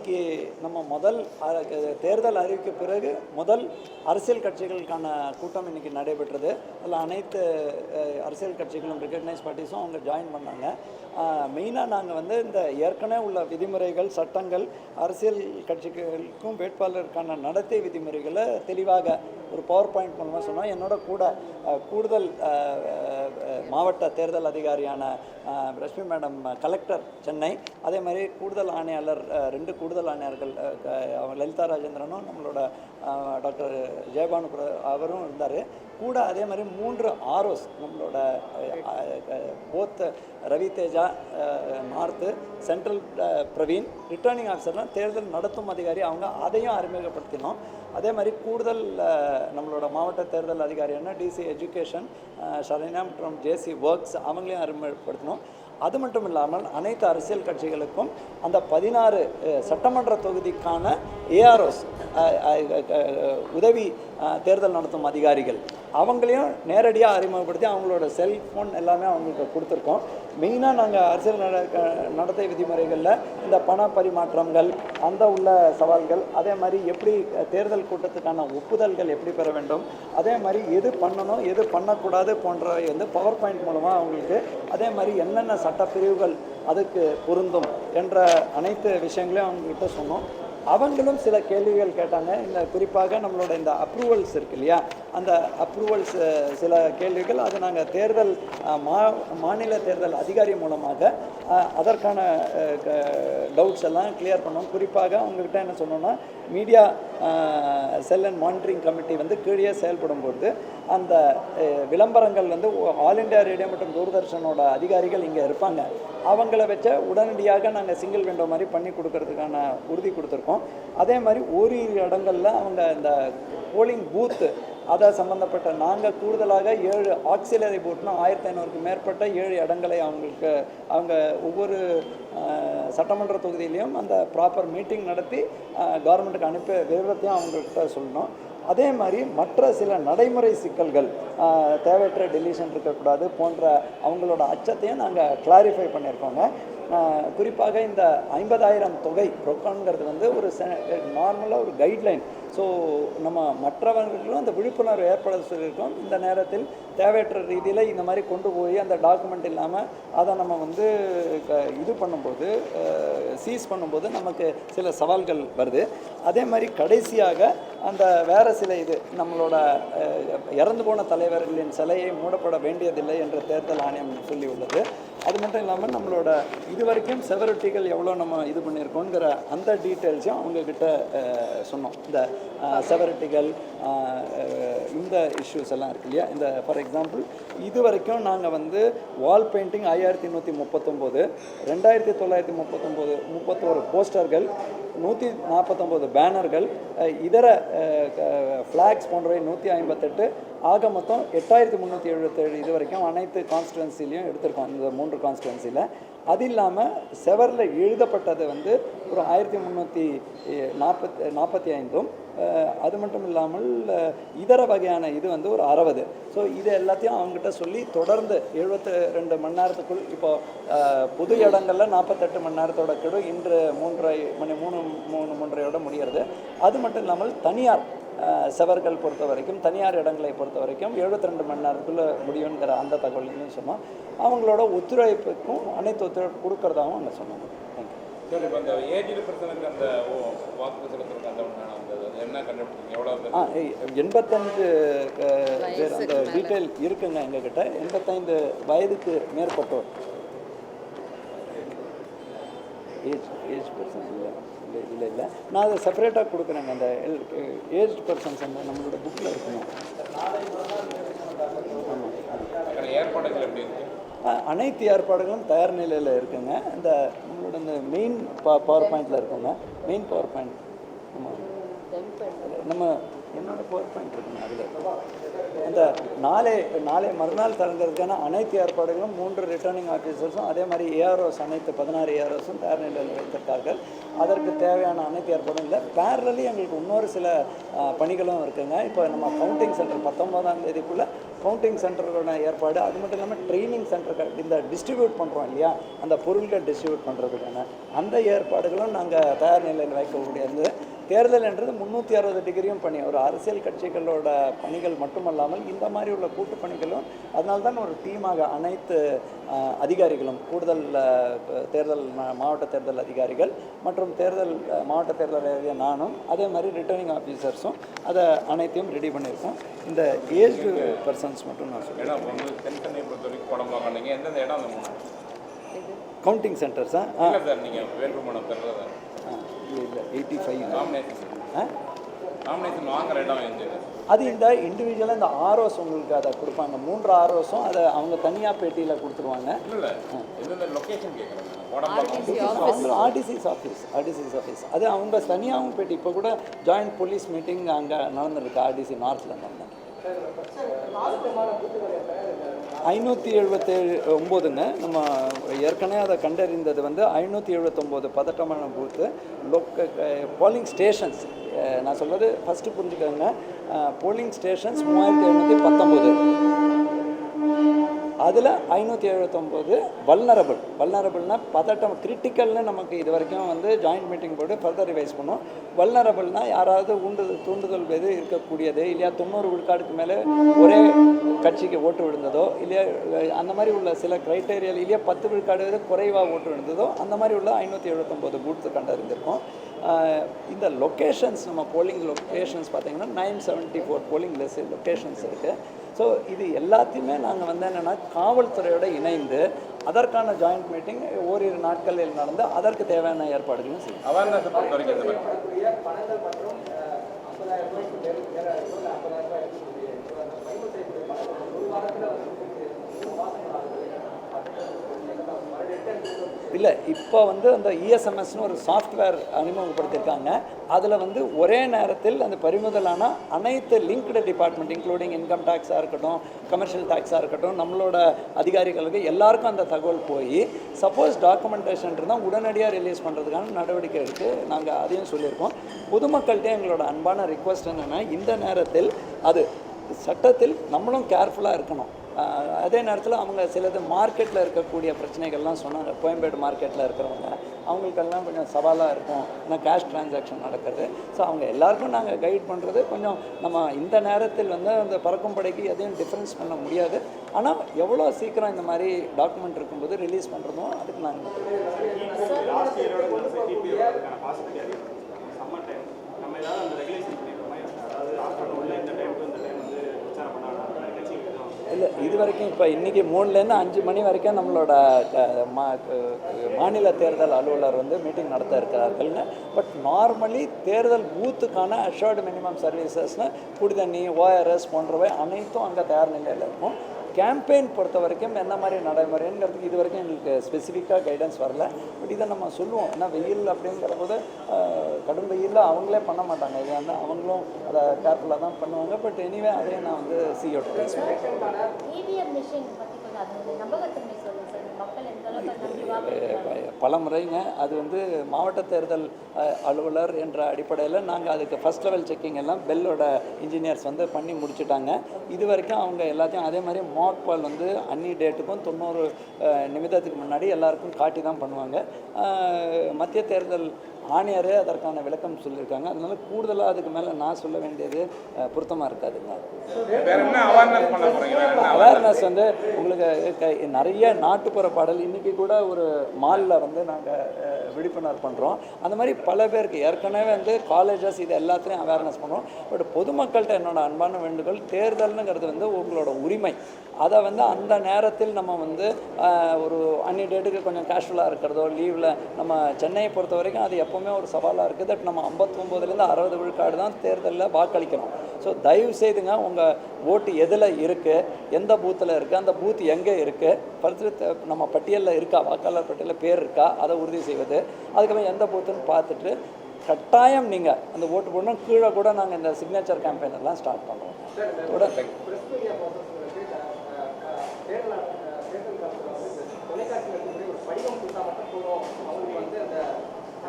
இன்றைக்கி நம்ம முதல் தேர்தல் அறிவிக்க பிறகு முதல் அரசியல் கட்சிகளுக்கான கூட்டம் இன்னைக்கு நடைபெற்றது. அதில் அனைத்து அரசியல் கட்சிகளும் ரெகக்னைஸ் பார்ட்டிஸும் அவங்க ஜாயின் பண்ணாங்க. மெயினாக நாங்கள் வந்து இந்த ஏற்கனவே உள்ள விதிமுறைகள் சட்டங்கள் அரசியல் கட்சிகளுக்கும் வேட்பாளருக்கான நடத்தை விதிமுறைகளை தெளிவாக ஒரு பவர் பாயிண்ட் மூலமாக சொன்னோம். என்னோட கூட கூடுதல் மாவட்ட தேர்தல் அதிகாரியான ரஷ்மி மேடம் கலெக்டர் சென்னை. அதே மாதிரி கூடுதல் ஆணையாளர் ரெண்டு கூடுதல் ஆணையர்கள் லலிதா ராஜேந்திரனும் நம்மளோட டாக்டர் ஜெயபானு அவரும் இருந்தார். கூட அதே மாதிரி மூன்று ஆரோஸ் நம்மளோட both Ravi Teja north central Praveen returning ஆஃபீஸர்லாம் தேர்தல் நடத்தும் அதிகாரி. அவங்க அதையும் அறிமுகப்படுத்தினோம். அதே மாதிரி கூடுதல் நம்மளோட மாவட்ட தேர்தல் அதிகாரியான டிசி எஜுகேஷன் ஷரீனா மற்றும் ஜேசி ஒர்க்ஸ் அவங்களையும் அறிமுகப்படுத்தினோம் அது மட்டும் இல்லாமல் அனைத்து அரசியல் கட்சிகளுக்கும் அந்த பதினாறு சட்டமன்ற தொகுதிக்கான ஏஆர்ஓஸ் உதவி தேர்தல் நடத்தும் அதிகாரிகள். அவங்களையும் நேரடியாக அறிமுகப்படுத்தி அவங்களோட செல்ஃபோன் எல்லாமே அவங்களுக்கு கொடுத்துருக்கோம். மெயினாக நாங்கள் அரசியல் நட நடத்தை விதிமுறைகளில் இந்த பண பரிமாற்றங்கள் அந்த உள்ள சவால்கள் அதே மாதிரி எப்படி தேர்தல் கூட்டத்துக்கான ஒப்புதல்கள் எப்படி பெற வேண்டும் அதே மாதிரி எது பண்ணணும் எது பண்ணக்கூடாது போன்றவை வந்து பவர் பாயிண்ட் மூலமாக அவங்களுக்கு அதே மாதிரி என்னென்ன சட்டப்பிரிவுகள் அதுக்கு பொருந்தும் என்ற அனைத்து விஷயங்களையும் அவங்ககிட்ட சொன்னோம். அவங்களும் சில கேள்விகள் கேட்டாங்க. இந்த குறிப்பாக நம்மளோட இந்த அப்ரூவல்ஸ் இருக்கு இல்லையா? அந்த அப்ரூவல்ஸ் சில கேள்விகள் அது நாங்கள் தேர்தல் மா மாநில தேர்தல் அதிகாரி மூலமாக அதற்கான டவுட்ஸ் எல்லாம் கிளியர் பண்ணோம். குறிப்பாக அவங்ககிட்ட என்ன சொன்னோன்னா media cell and monitoring committee வந்து கீழே செயல்படும் பொழுது அந்த விளம்பரங்கள் வந்து ஆல் இந்தியா ரேடியோ மற்றும் தூர்தர்ஷனோட அதிகாரிகள் இங்கே இருப்பாங்க. அவங்கள வச்ச உடனடியாக நாங்கள் சிங்கிள் விண்டோ மாதிரி பண்ணி கொடுக்கறதுக்கான உறுதி கொடுத்துருக்கோம். அதே மாதிரி ஓரிரு இடங்களில் அவங்க இந்த போலிங் பூத்து அதை சம்மந்தப்பட்ட நாங்கள் கூடுதலாக ஏழு ஆக்சிலரி பூட்னா ஆயிரத்தி ஐநூறுக்கு மேற்பட்ட ஏழு இடங்களை அவங்களுக்கு அவங்க ஒவ்வொரு சட்டமன்ற தொகுதியிலையும் அந்த ப்ராப்பர் மீட்டிங் நடத்தி கவர்மெண்ட்டுக்கு அனுப்ப விவரத்தையும் அவங்கள்ட்ட சொல்லணும். அதே மாதிரி மற்ற சில நடைமுறை சிக்கல்கள் தேவையற்ற டெலிஷன் இருக்கக்கூடாது போன்ற அவங்களோட அச்சத்தையும் நாங்கள் கிளாரிஃபை பண்ணியிருக்கோங்க. குறிப்பாக இந்த ஐம்பதாயிரம் தொகை ரொக்கங்கிறது வந்து ஒரு நார்மலாக ஒரு கைட்லைன் ஸோ நம்ம மற்றவர்களுக்கும் அந்த விழிப்புணர்வு ஏற்பட சொல்லியிருக்கோம் இந்த நேரத்தில் தேவையற்ற ரீதியில் இந்த மாதிரி கொண்டு போய் அந்த டாக்குமெண்ட் இல்லாமல் அதை நம்ம வந்து க- இது பண்ணும்போது சீஸ் பண்ணும்போது நமக்கு சில சவால்கள் வருது. அதே மாதிரி கடைசியாக அந்த வேறு சில இது நம்மளோட இறந்து போன தலைவர்களின் சிலையை மூடப்பட வேண்டியதில்லை என்று தேர்தல் ஆணையம் சொல்லியுள்ளது அது மட்டும் இல்லாமல் நம்மளோட இதுவரைக்கும் செவரிட்டிகள் எவ்வளோ நம்ம இது பண்ணியிருக்கோங்கிற அந்த டீட்டெயில்ஸையும் அவங்கக்கிட்ட சொன்னோம். இந்த செவரிட்டிகள் இந்த இஷ்யூஸ் எல்லாம் இருக்கு இல்லையா? இந்த ஃபார் எக்ஸாம்பிள் இது வரைக்கும் நாங்கள் வந்து வால் பெயிண்டிங் ஐயாயிரத்தி நூற்றி முப்பத்தொம்போது ரெண்டாயிரத்தி தொள்ளாயிரத்தி முப்பத்தொம்போது முப்பத்தோரு போஸ்டர்கள் நூற்றி நாற்பத்தொம்போது பேனர்கள் இதர ஃப்ளாக்ஸ் போன்றவை நூற்றி ஐம்பத்தெட்டு ஆக மொத்தம் எட்டாயிரத்தி முந்நூற்றி எழுபத்தேழு இது வரைக்கும் அனைத்து கான்ஸ்டுவன்சிலையும் எடுத்திருக்கோம். இந்த மூன்று கான்ஸ்டுவன்சியில் அது இல்லாமல் செவரில் எழுதப்பட்டது வந்து ஒரு ஆயிரத்தி முந்நூற்றி நாற்பத்தி நாற்பத்தி ஐந்தும் அது மட்டும் இல்லாமல் இதர வகையான இது வந்து ஒரு அறுபது. ஸோ இது எல்லாத்தையும் அவங்ககிட்ட சொல்லி தொடர்ந்து எழுபத்து ரெண்டு மணி நேரத்துக்குள் இப்போது புது இடங்களில் நாற்பத்தெட்டு மணி நேரத்தோட கெடு இன்று மூன்றரை மணி மூணு மூணு மூன்றரையோட முடிகிறது அது மட்டும் இல்லாமல் தனியார் செவர்கள் பொறுத்த வரைக்கும் தனியார் இடங்களை பொறுத்த வரைக்கும் 72 ரெண்டு மணி நேரத்துக்குள்ளே முடியுங்கிற அந்த தகவலையும் சொன்னோம். அவங்களோட ஒத்துழைப்புக்கும் அனைத்து ஒத்துழைப்பு கொடுக்கறதாகவும் அங்கே சொன்னாங்க எண்பத்தஞ்சு பேர்? அந்த டீட்டெயில் இருக்குங்க எங்ககிட்ட. எண்பத்தைந்து வயதுக்கு மேற்பட்டோர். ஏஜ் ஏஜ் பர்சன் இல்லை. இல்லை இல்லை இல்லை. நான் அதை செப்பரேட்டாக கொடுக்குறேங்க. அந்த ஏஜ் பர்சன்ஸ் அந்த நம்மளோட புக்கில் இருக்கணும். அனைத்து ஏற்பாடுகளும் தயார் நிலையில் இருக்குங்க. இந்த நம்மளோட இந்த மெயின் பா பவர் பாயிண்டில் இருக்குங்க. மெயின் பவர் பாயிண்ட் நம்ம நம்ம என்னோட பவர் பாயிண்ட் இருக்குங்க அதில். அந்த நாளை நாளை மறுநாள் தொடங்குறதுக்கான அனைத்து ஏற்பாடுகளும் மூன்று ரிட்டர்னிங் ஆஃபீஸர்ஸும் அதே மாதிரி ஏஆர்ஓஸ் அனைத்து பதினாறு ஏஆர்ஓஸும் தயார் நிலையில் வைத்திருக்கார்கள். அதற்கு தேவையான அனைத்து ஏற்பாடும் இல்லை. பேரலி எங்களுக்கு இன்னொரு சில பணிகளும் இருக்குங்க. இப்போ நம்ம கவுண்டிங் சென்டர் பத்தொன்பதாம் தேதிக்குள்ளே கவுண்டிங் சென்டரோட ஏற்பாடு. அது மட்டும் இல்லாமல் ட்ரைனிங் சென்டருக்கு இந்த டிஸ்ட்ரிபியூட் பண்ணுறோம் இல்லையா? அந்த பொருட்கள் டிஸ்ட்ரிபியூட் பண்ணுறதுக்கான அந்த ஏற்பாடுகளும் நாங்கள் தயார் நிலையில் வைக்கக்கூடியது தேர்தல் என்றது முந்நூற்றி அறுபது டிகிரியும் பணி. ஒரு அரசியல் கட்சிகளோட பணிகள் மட்டுமல்லாமல் இந்த மாதிரி உள்ள கூட்டு பணிகளும் அதனால தான் ஒரு டீமாக அனைத்து அதிகாரிகளும் கூடுதல் தேர்தல் மாவட்ட தேர்தல் அதிகாரிகள் மற்றும் தேர்தல் மாவட்ட தேர்தல் அதிகாரி நானும் அதே மாதிரி ரிட்டர்னிங் ஆஃபீஸர்ஸும் அதை அனைத்தையும் ரெடி பண்ணியிருக்கோம். இந்த ஏஜ் பர்சன்ஸ் மட்டும் நான் மூணு கவுண்டிங் சென்டர்ஸா சார் நீங்கள் வேட்புமனம் பெறுறது இல்லை எயிட்டி ஃபைவ். நாமினேஷன் வாங்குற இடம் அது இந்த இண்டிவிஜுவலாக இந்த ஆர்ஓஸ் உங்களுக்கு அதை கொடுப்பாங்க. மூன்று ஆர்ஓஸும் அதை அவங்க தனியாக பேட்டியில் கொடுத்துருவாங்க. ஆர்டிசிஸ் ஆஃபீஸ் ஆர்டிசிஸ் ஆஃபீஸ். அது அவங்க தனியாகவும் பேட்டி. இப்போ கூட ஜாயிண்ட் போலீஸ் மீட்டிங் அங்கே நடந்துருக்கு. ஆர்டிசி நார்த்தில் நடந்தேன் ஐநூற்றி எழுபத்தேழு ஒம்போதுங்க நம்ம ஏற்கனவே அதை கண்டறிந்தது வந்து ஐநூற்றி எழுபத்தொம்போது பதட்டமான பூத்து லோக்க போலிங் ஸ்டேஷன்ஸ் நான் சொல்கிறது ஃபஸ்ட்டு புரிஞ்சுக்கோங்க. போலிங் ஸ்டேஷன்ஸ் மூவாயிரத்தி எழுநூற்றி பத்தொம்போது. அதில் ஐநூற்றி எழுபத்தொம்போது வல்னரபிள் வல்னரபிள்னால் பதட்டம் கிரிட்டிக்கல்னு நமக்கு இது வரைக்கும் வந்து ஜாயிண்ட் மீட்டிங் போட்டு ஃபர்தர் ரிவைஸ் பண்ணோம். வல்னரபிள்னால் யாராவது உண்டு தூண்டுதல் எது இருக்கக்கூடியது? இல்லையா தொண்ணூறு விழுக்காடுக்கு மேலே ஒரே கட்சிக்கு ஓட்டு விழுந்ததோ இல்லையா அந்த மாதிரி உள்ள சில கிரைட்டேரியா இல்லையா பத்து விழுக்காடு குறைவாக ஓட்டு விழுந்ததோ அந்த மாதிரி உள்ள ஐநூற்றி எழுபத்தொம்போது பூத்து கண்டறிந்திருக்கோம் இந்த லொக்கேஷன்ஸ் நம்ம போலிங் லொக்கேஷன்ஸ் பார்த்தீங்கன்னா nine seventy four polling less locations இருக்குது ஸோ இது எல்லாத்தையுமே நாங்கள் வந்து என்னென்னா காவல்துறையோட இணைந்து அதற்கான ஜாயிண்ட் மீட்டிங் ஓரிரு நாட்களில் நடந்து அதற்கு தேவையான ஏற்பாடுகளும் செய்யும். அவேர்னஸ் பொறுத்த வரைக்கும் இல்லை இப்போ வந்து அந்த இஎஸ்எம்எஸ்னு ஒரு சாஃப்ட்வேர் அறிமுகப்படுத்தியிருக்காங்க அதில் வந்து ஒரே நேரத்தில் அந்த பறிமுதலான அனைத்து லிங்க்டு டிபார்ட்மெண்ட் இன்க்ளூடிங் இன்கம் டேக்ஸாக இருக்கட்டும் கமர்ஷியல் டேக்ஸாக இருக்கட்டும் நம்மளோட அதிகாரிகளுக்கு எல்லாருக்கும் அந்த தகவல் போய் சப்போஸ் டாக்குமெண்டேஷன் இருந்தால் உடனடியாக ரிலீஸ் பண்ணுறதுக்கான நடவடிக்கை எடுத்து நாங்கள் அதையும் சொல்லியிருக்கோம். பொதுமக்கள்கிட்ட எங்களோட அன்பான ரிக்வஸ்ட் என்னென்னா இந்த நேரத்தில் அது சட்டத்தில் நம்மளும் கேர்ஃபுல்லாக இருக்கணும். அதே நேரத்தில் அவங்க சிலது மார்க்கெட்டில் இருக்கக்கூடிய பிரச்சனைகள்லாம் சொன்னாங்க. கோயம்பேடு மார்க்கெட்டில் இருக்கிறவங்க. அவங்களுக்கெல்லாம் கொஞ்சம் சவாலாக இருக்கும். ஏன்னா கேஷ் டிரான்சாக்ஷன் நடக்கிறது. ஸோ அவங்க எல்லாருக்கும் நாங்கள் கைட் பண்ணுறது கொஞ்சம் நம்ம இந்த நேரத்தில் வந்து அந்த பறக்கும் படைக்கு எதையும் டிஃப்ரென்ஸ் பண்ண முடியாது. ஆனால் எவ்வளோ சீக்கிரம் இந்த மாதிரி டாக்குமெண்ட் இருக்கும்போது ரிலீஸ் பண்ணுறதும் அதுக்கு நாங்கள் நம்ம ஏதாவது அந்த ரெகுலேஷன் பண்ணிருக்கோமா அதாவது ஆஃப்டர் உள்ள இந்த டைமுக்கு இந்த டைம் வந்து பிரச்சாரம் இல்லை இது வரைக்கும் இப்போ இன்றைக்கி மூணுலேருந்து அஞ்சு மணி வரைக்கும் நம்மளோட மா மாநில தேர்தல் அலுவலர் வந்து மீட்டிங் நடத்த இருக்கிறார்கள்னு. பட் நார்மலி தேர்தல் பூத்துக்கான அஷோர்டு மினிமம் சர்வீசஸ்னு குடிதண்ணி ஓஆர்எஸ் போன்றவை அனைத்தும் அங்கே தயார் நிலையில் இருக்கும். கேம்பெயின் பொறுத்த வரைக்கும் என்ன மாதிரி நடைமுறைங்கிறதுக்கு இது வரைக்கும் எங்களுக்கு ஸ்பெசிஃபிக்காக கைடன்ஸ் வரல. பட் இதை நம்ம சொல்லுவோம். ஏன்னா வெயில் அப்படிங்கிற போது கடும் வெயிலில் அவங்களே பண்ண மாட்டாங்க. இது வந்து அவங்களும் அதை கேர்ஃபுல்லாக தான் பண்ணுவாங்க. பட் எனிவே அதையும் நான் வந்து சிஓட்டு பேசுவேன் பல முறைங்க. அது வந்து மாவட்ட தேர்தல் அலுவலர் என்ற அடிப்படையில் நாங்கள் அதுக்கு ஃபஸ்ட் லெவல் செக்கிங் எல்லாம் பெல்லோட இன்ஜினியர்ஸ் வந்து பண்ணி முடிச்சுட்டாங்க. இது வரைக்கும் அவங்க எல்லாத்தையும் அதே மாதிரி மாக் பால் வந்து அன்னி டேட்டுக்கும் தொண்ணூறு நிமிடத்துக்கு முன்னாடி எல்லாருக்கும் காட்டி தான் பண்ணுவாங்க மத்திய தேர்தல் ஆணையரே அதற்கான விளக்கம் சொல்லியிருக்காங்க. அதனால கூடுதலாக அதுக்கு மேலே நான் சொல்ல வேண்டியது பொருத்தமாக இருக்காதுங்க. அவேர்னஸ் வந்து உங்களுக்கு நிறைய நாட்டுப்புற பாடல் இன்றைக்கி கூட ஒரு மாலில் வந்து நாங்கள் விழிப்புணர்வு பண்ணுறோம் அந்த மாதிரி பல பேருக்கு ஏற்கனவே வந்து காலேஜஸ் இது எல்லாத்துலேயும் அவேர்னஸ் பண்ணுறோம் பட் பொதுமக்கள்கிட்ட என்னோட அன்பான வேண்டுகோள் தேர்தல்னுங்கிறது வந்து உங்களோட உரிமை. அதை வந்து அந்த நேரத்தில் நம்ம வந்து ஒரு அன்னி டேட்டுக்கு கொஞ்சம் கேஷுவலாக இருக்கிறதோ லீவில் நம்ம சென்னையை பொறுத்த வரைக்கும் அது எப்போவுமே ஒரு சவாலாக இருக்குது தட் நம்ம ஐம்பத்தொம்போதுலேருந்து அறுபது விழுக்காடு தான் தேர்தலில் வாக்களிக்கிறோம் ஸோ தயவு செய்துங்க உங்கள் ஓட்டு எதில் இருக்குது எந்த பூத்தில் இருக்குது அந்த பூத் எங்கே இருக்குது பரிசு நம்ம பட்டியலில் இருக்கா வாக்காளர் பட்டியலில் பேர் இருக்கா அதை உறுதி செய்வது. அதுக்கப்புறம் எந்த பூத்துன்னு பார்த்துட்டு கட்டாயம் நீங்கள் அந்த ஓட்டு போடணும். கீழே கூட நாங்கள் இந்த சிக்னேச்சர் கேம்பெயினெல்லாம் ஸ்டார்ட் பண்ணுவோம். அதோட தேர்தல்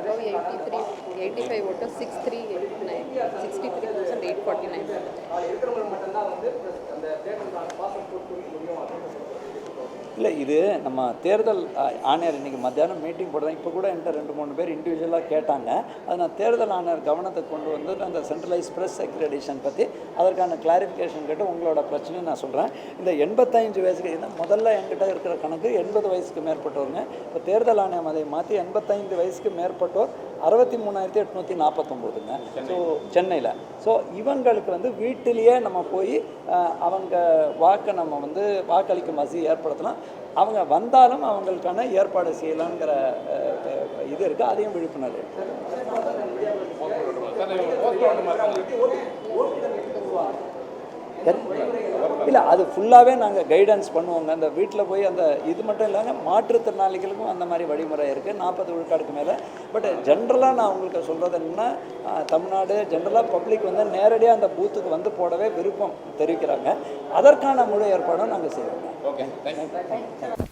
above eighty three eighty five ஓட்டும் six three eight nine sixty three thousand eight forty nine இல்லை இது நம்ம தேர்தல் ஆணையர் இன்றைக்கி மத்தியானம் மீட்டிங் போடுறேன் இப்போ கூட என்கிட்ட ரெண்டு மூணு பேர் இண்டிவிஜுவலாக கேட்டாங்க. அது நான் தேர்தல் ஆணையர் கவனத்தை கொண்டு வந்து அந்த சென்ட்ரலைஸ் ப்ரெஸ் அக்ரெடிஷன் பற்றி அதற்கான கிளாரிஃபிகேஷன் கேட்டு உங்களோட பிரச்சனையை நான் சொல்கிறேன் இந்த எண்பத்தஞ்சு வயசுக்கு இது முதல்ல என்கிட்ட இருக்கிற கணக்கு எண்பது வயசுக்கு மேற்பட்டவருங்க. இப்போ தேர்தல் ஆணையம் அதை மாற்றி எண்பத்தைந்து வயசுக்கு மேற்பட்டோர் அறுபத்தி மூணாயிரத்தி எட்நூற்றி நாற்பத்தொம்போதுங்க. ஸோ சென்னையில். ஸோ இவங்களுக்கு வந்து வீட்டிலேயே நம்ம போய் அவங்க வாக்கை நம்ம வந்து வாக்களிக்கும் வசதி ஏற்படுத்தலாம். அவங்க வந்தாலும் அவங்களுக்கான ஏற்பாடு செய்யலாங்கிற இது இருக்குது அதையும் விழிப்புணர்வு. இல்லை அது ஃபுல்லாகவே நாங்கள் கைடன்ஸ் பண்ணுவோங்க. அந்த வீட்டில் போய் அந்த இது மட்டும் இல்லைங்க மாற்றுத்திறனாளிகளுக்கும் அந்த மாதிரி வழிமுறை இருக்குது நாற்பது விழுக்காடுக்கு மேலே. பட் ஜென்ரலாக நான் உங்களுக்கு சொல்கிறது என்னென்னா தமிழ்நாடு ஜென்ரலாக பப்ளிக் வந்து நேரடியாக அந்த பூத்துக்கு வந்து போடவே விருப்பம் தெரிவிக்கிறாங்க. அதற்கான முழு ஏற்பாடும் நாங்கள் செய்வோங்க. Okay thank you